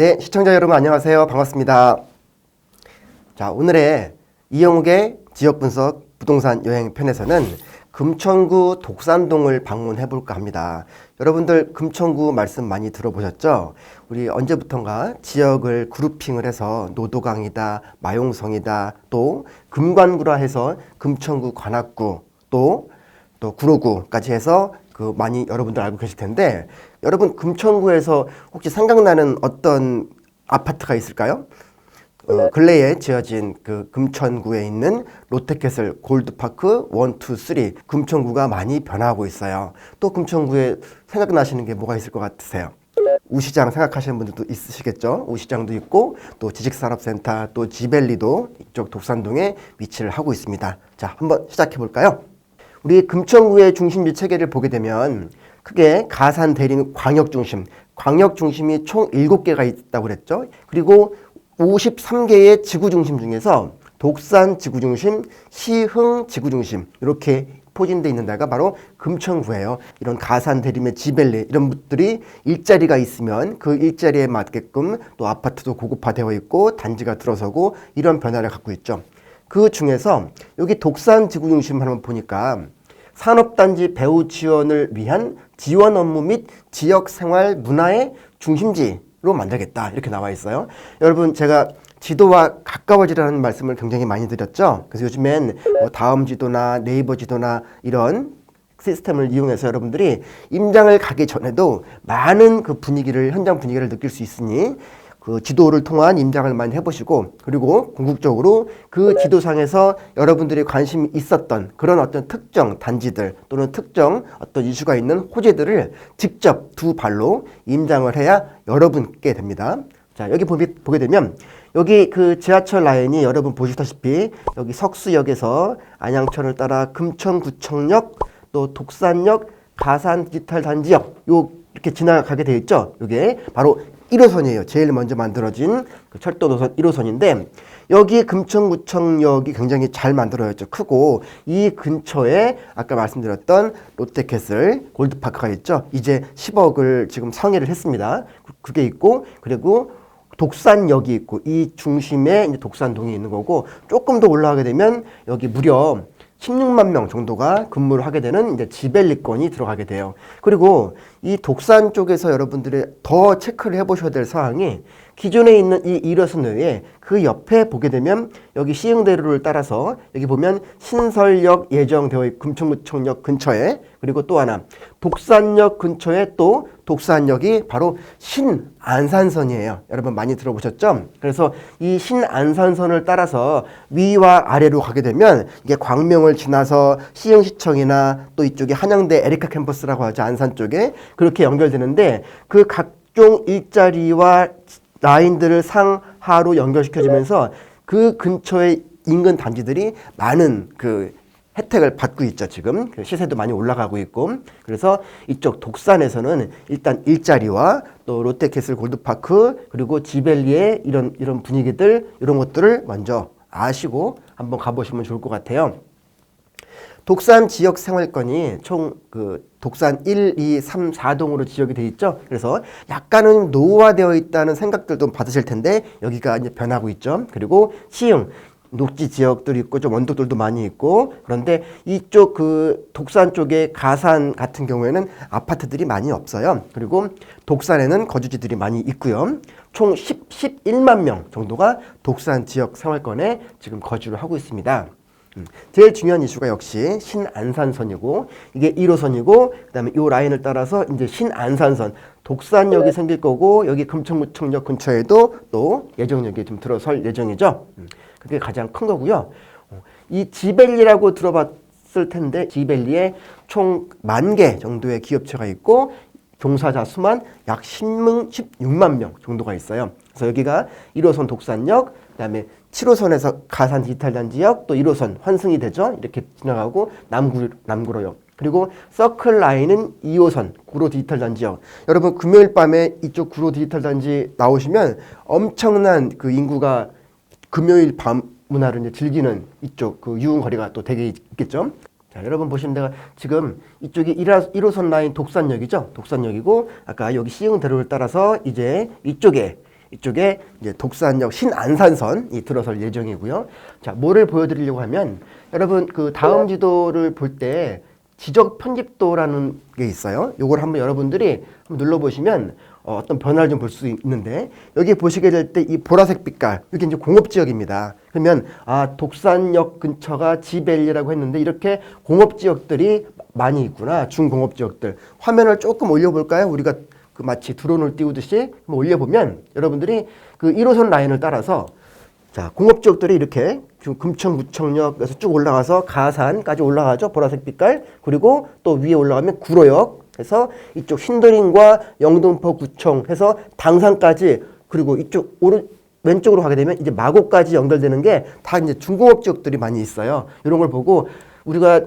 네, 시청자 여러분 안녕하세요. 반갑습니다. 자, 오늘의 이영욱의 지역 분석 부동산 여행 편에서는 금천구 독산동을 방문해 볼까 합니다. 여러분들 금천구 말씀 많이 들어보셨죠? 우리 언제부턴가 지역을 그룹핑을 해서 노도강이다, 마용성이다, 또 금관구라 해서 금천구 관악구, 또, 또 구로구까지 해서 그 많이 여러분들 알고 계실 텐데 여러분 금천구에서 혹시 생각나는 어떤 아파트가 있을까요? 어, 근래에 지어진 그 금천구에 있는 롯데캐슬 골드파크 1, 2, 3 금천구가 많이 변하고 있어요. 또 금천구에 생각나시는 게 뭐가 있을 것 같으세요? 우시장 생각하시는 분들도 있으시겠죠? 우시장도 있고 또 지식산업센터 또 지벨리도 이쪽 독산동에 위치를 하고 있습니다. 자, 한번 시작해 볼까요? 우리 금천구의 중심지 체계를 보게 되면 크게 가산 대림 광역 중심, 광역 중심이 총 7개가 있다고 그랬죠. 그리고 53개의 지구 중심 중에서 독산 지구 중심, 시흥 지구 중심 이렇게 포진돼 있는 데가 바로 금천구예요. 이런 가산 대림의 지벨리 이런 것들이 일자리가 있으면 그 일자리에 맞게끔 또 아파트도 고급화되어 있고 단지가 들어서고 이런 변화를 갖고 있죠. 그 중에서 여기 독산 지구 중심 한번 보니까 산업단지 배후 지원을 위한 지원 업무 및 지역 생활 문화의 중심지로 만들겠다 이렇게 나와 있어요. 여러분 제가 지도와 가까워지라는 말씀을 굉장히 많이 드렸죠. 그래서 요즘엔 뭐 다음 지도나 네이버 지도나 이런 시스템을 이용해서 여러분들이 임장을 가기 전에도 많은 그 분위기를 현장 분위기를 느낄 수 있으니 그 지도를 통한 임장을 많이 해보시고 그리고 궁극적으로 그 지도상에서 여러분들이 관심이 있었던 그런 어떤 특정 단지들 또는 특정 어떤 이슈가 있는 호재들을 직접 두 발로 임장을 해야 여러분께 됩니다. 자 여기 보게, 보게 되면 여기 그 지하철 라인이 여러분 보시다시피 여기 석수역에서 안양천을 따라 금천구청역 또 독산역 가산 디지털 단지역 요 이렇게 지나가게 되어 있죠. 이게 바로 1호선이에요. 제일 먼저 만들어진 그 철도 노선 1호선인데 여기 금천구청역이 굉장히 잘 만들어졌죠. 크고 이 근처에 아까 말씀드렸던 롯데캐슬 골드파크가 있죠. 이제 10억을 지금 상회를 했습니다. 그- 그게 있고 그리고 독산역이 있고 이 중심에 이제 독산동이 있는 거고 조금 더 올라가게 되면 여기 무려 16만 명 정도가 근무를 하게 되는 이제 지벨리권이 들어가게 돼요. 그리고 이 독산 쪽에서 여러분들이 더 체크를 해보셔야 될 사항이 기존에 있는 이 1호선 외에 그 옆에 보게 되면 여기 시흥대로를 따라서 여기 보면 신설역 예정되어 있고 금천구청역 근처에 그리고 또 하나 독산역 근처에 또 독산역이 바로 신안산선이에요. 여러분 많이 들어보셨죠? 그래서 이 신안산선을 따라서 위와 아래로 가게 되면 이게 광명을 지나서 시흥시청이나 또 이쪽에 한양대 에리카 캠퍼스라고 하죠. 안산 쪽에 그렇게 연결되는데 그 각종 일자리와 라인들을 상하로 연결시켜주면서 그 근처에 인근 단지들이 많은 그 혜택을 받고 있죠 지금 그 시세도 많이 올라가고 있고 그래서 이쪽 독산에서는 일단 일자리와 또 롯데캐슬 골드파크 그리고 지벨리의 이런 이런 분위기들 이런 것들을 먼저 아시고 한번 가보시면 좋을 것 같아요. 독산 지역 생활권이 총 그 독산 1, 2, 3, 4동으로 지역이 돼 있죠. 그래서 약간은 노후화되어 있다는 생각들도 받으실 텐데 여기가 이제 변하고 있죠. 그리고 시흥 녹지 지역들이 있고 좀 언덕들도 많이 있고 그런데 이쪽 그 독산 쪽에 가산 같은 경우에는 아파트들이 많이 없어요. 그리고 독산에는 거주지들이 많이 있고요. 총 10, 11만 명 정도가 독산 지역 생활권에 지금 거주를 하고 있습니다. 음, 제일 중요한 이슈가 역시 신안산선이고 이게 1호선이고 그다음에 이 라인을 따라서 이제 신안산선 독산역이 생길 거고 여기 금천구청역 근처에도 또 예정역이 좀 들어설 예정이죠. 음, 그게 가장 큰 거고요. 어, 이 지벨리라고 들어봤을 텐데 지벨리에 총 만 개 정도의 기업체가 있고 종사자 수만 약 10명, 16만 명 정도가 있어요. 그래서 여기가 1호선 독산역, 그다음에 7호선에서 가산 디지털 단 지역, 또 1호선 환승이 되죠. 이렇게 지나가고 남구 남구로역. 그리고 서클 라인은 2호선 구로 디지털 단지역. 여러분 금요일 밤에 이쪽 구로 디지털 단지 나오시면 엄청난 그 인구가 금요일 밤 문화를 이제 즐기는 이쪽 그 유흥 거리가 또 되게 있겠죠. 자, 여러분 보시면 내가 지금 이쪽이 1호, 선 라인 독산역이죠. 독산역이고 아까 여기 시흥대로를 따라서 이제 이쪽에 이쪽에 이제 독산역 신안산선이 들어설 예정이고요. 자, 뭐를 보여드리려고 하면 여러분 그 다음 지도를 볼 때 지적 편집도라는 게 있어요. 요걸 한번 여러분들이 한번 눌러보시면 어, 어떤 변화를 좀 볼 수 있는데 여기 보시게 될 때 이 보라색 빛깔 이게 이제 공업 지역입니다. 그러면 아 독산역 근처가 지벨리라고 했는데 이렇게 공업 지역들이 많이 있구나 중공업 지역들 화면을 조금 올려볼까요? 우리가 그 마치 드론을 띄우듯이 올려보면 여러분들이 그 1호선 라인을 따라서 자, 공업 지역들이 이렇게 지금 금천 구청역에서 쭉 올라가서 가산까지 올라가죠. 보라색 빛깔. 그리고 또 위에 올라가면 구로역 해서 이쪽 신도림과 영등포 구청 해서 당산까지 그리고 이쪽 오른 왼쪽으로 가게 되면 이제 마곡까지 연결되는 게 다 이제 중공업 지역들이 많이 있어요. 이런 걸 보고 우리가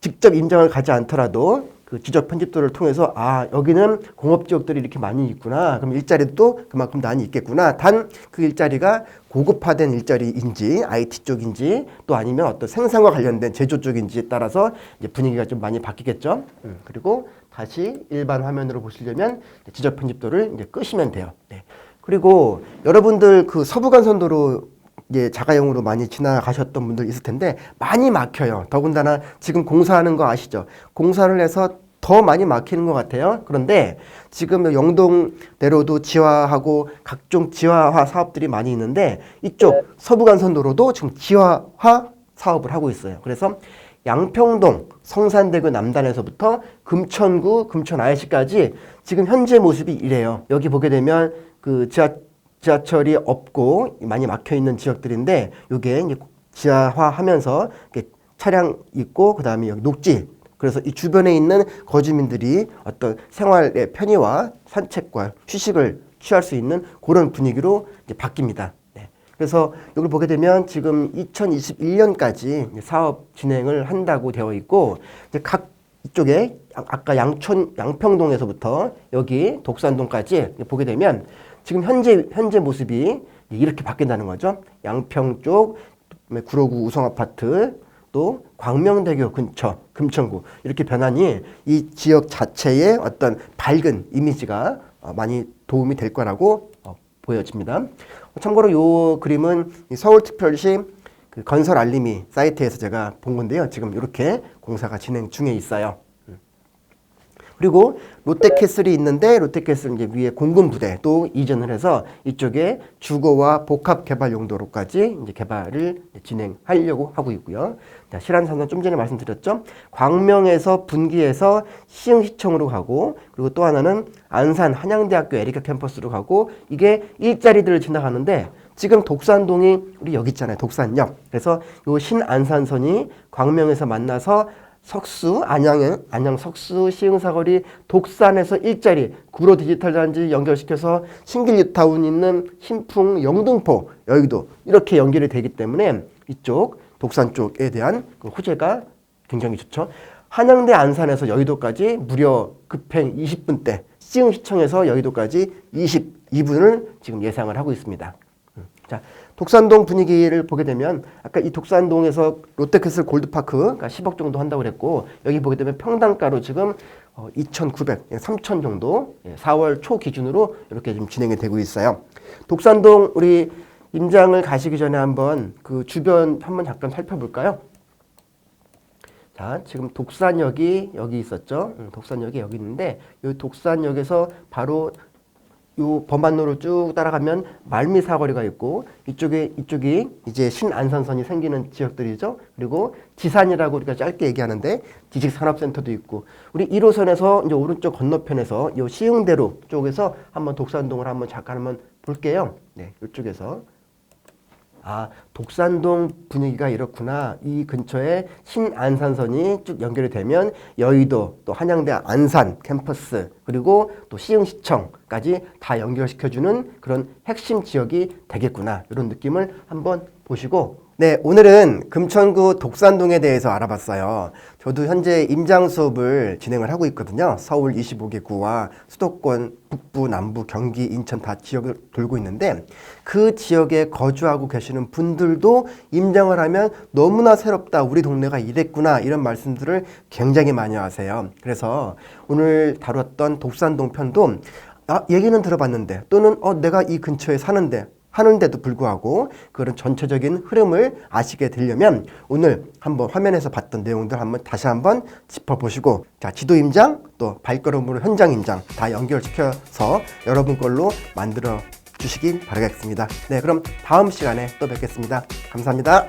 직접 임장을 가지 않더라도 그 지적 편집도를 통해서 아 여기는 공업 지역들이 이렇게 많이 있구나. 그럼 일자리도 그만큼 많이 있겠구나. 단 그 일자리가 고급화된 일자리인지 IT 쪽인지 또 아니면 어떤 생산과 관련된 제조 쪽인지에 따라서 이제 분위기가 좀 많이 바뀌겠죠? 음, 그리고 다시 일반 화면으로 보시려면 지적 편집도를 이제 끄시면 돼요. 네. 그리고 여러분들 그 서부간선도로 이제 자가용으로 많이 지나가셨던 분들 있을 텐데 많이 막혀요. 더군다나 지금 공사하는 거 아시죠? 공사를 해서 더 많이 막히는 것 같아요. 그런데 지금 영동대로도 지화하고 각종 지화화 사업들이 많이 있는데 이쪽 서부간선도로도 지금 지화화 사업을 하고 있어요. 그래서 양평동 성산대교 남단에서부터 금천구 금천 IC까지 지금 현재 모습이 이래요. 여기 보게 되면 그 지하 지하철이 없고 많이 막혀 있는 지역들인데 이게 지하화하면서 차량 있고 그다음에 여기 녹지 그래서 이 주변에 있는 거주민들이 어떤 생활의 편의와 산책과 휴식을 취할 수 있는 그런 분위기로 이제 바뀝니다. 네. 그래서 여기 보게 되면 지금 2021년까지 사업 진행을 한다고 되어 있고 이제 각 이쪽에 아까 양촌 양평동에서부터 여기 독산동까지 보게 되면 지금 현재 현재 모습이 이렇게 바뀐다는 거죠. 양평 쪽, 구로구 우성 아파트, 또 광명대교 근처, 금천구 이렇게 변하니 이 지역 자체의 어떤 밝은 이미지가 어, 많이 도움이 될 거라고 어, 보여집니다. 참고로 이 그림은 이 서울특별시 그 건설 알림이 사이트에서 제가 본 건데요. 지금 이렇게 공사가 진행 중에 있어요. 그리고 롯데캐슬이 있는데 롯데캐슬 이제 위에 공군 부대도 이전을 해서 이쪽에 주거와 복합 개발 용도로까지 이제 개발을 진행하려고 하고 있고요. 자, 실안산은 좀 전에 말씀드렸죠. 광명에서 분기해서 시흥시청으로 가고 그리고 또 하나는 안산 한양대학교 에리카 캠퍼스로 가고 이게 일자리들을 지나가는데 지금 독산동이 우리 여기 있잖아요. 독산역. 그래서 요 신안산선이 광명에서 만나서 석수, 안양에, 안양 석수, 시흥사거리, 독산에서 일자리, 구로 디지털 단지 연결시켜서 신길 뉴타운 있는 신풍, 영등포, 여의도 이렇게 연결이 되기 때문에 이쪽 독산 쪽에 대한 그 호재가 굉장히 좋죠. 한양대 안산에서 여의도까지 무려 급행 20분대, 시흥시청에서 여의도까지 22분을 지금 예상을 하고 있습니다. 음, 자, 독산동 분위기를 보게 되면 아까 이 독산동에서 롯데캐슬 골드파크가 10억 정도 한다고 그랬고 여기 보게 되면 평당가로 지금 어, 2,900, 3,000 정도 4월 초 기준으로 이렇게 좀 진행이 되고 있어요. 독산동 우리 임장을 가시기 전에 한번 그 주변 한번 잠깐 살펴볼까요? 자, 지금 독산역이 여기 있었죠. 음, 독산역이 여기 있는데 이 독산역에서 바로 요 범안로를 쭉 따라가면 말미 사거리가 있고 이쪽에 이쪽이 이제 신안산선이 생기는 지역들이죠. 그리고 지산이라고 우리가 짧게 얘기하는데 지식 산업센터도 있고 우리 1호선에서 이제 오른쪽 건너편에서 요 시흥대로 쪽에서 한번 독산동을 한번 잠깐 한번 볼게요. 네, 이쪽에서 아, 독산동 분위기가 이렇구나. 이 근처에 신안산선이 쭉 연결이 되면 여의도, 또 한양대 안산 캠퍼스, 그리고 또 시흥시청까지 다 연결시켜주는 그런 핵심 지역이 되겠구나. 이런 느낌을 한번 보시고 네, 오늘은 금천구 독산동에 대해서 알아봤어요. 저도 현재 임장 수업을 진행을 하고 있거든요. 서울 25개 구와 수도권 북부, 남부, 경기, 인천 다 지역을 돌고 있는데 그 지역에 거주하고 계시는 분들도 임장을 하면 너무나 새롭다. 우리 동네가 이랬구나. 이런 말씀들을 굉장히 많이 하세요. 그래서 오늘 다뤘던 독산동 편도 아, 얘기는 들어봤는데 또는 어, 내가 이 근처에 사는데 하는데도 불구하고 그런 전체적인 흐름을 아시게 되려면 오늘 한번 화면에서 봤던 내용들 한번 다시 한번 짚어보시고 자 지도 임장 또 발걸음으로 현장 임장 다 연결시켜서 여러분 걸로 만들어 주시길 바라겠습니다. 네 그럼 다음 시간에 또 뵙겠습니다. 감사합니다.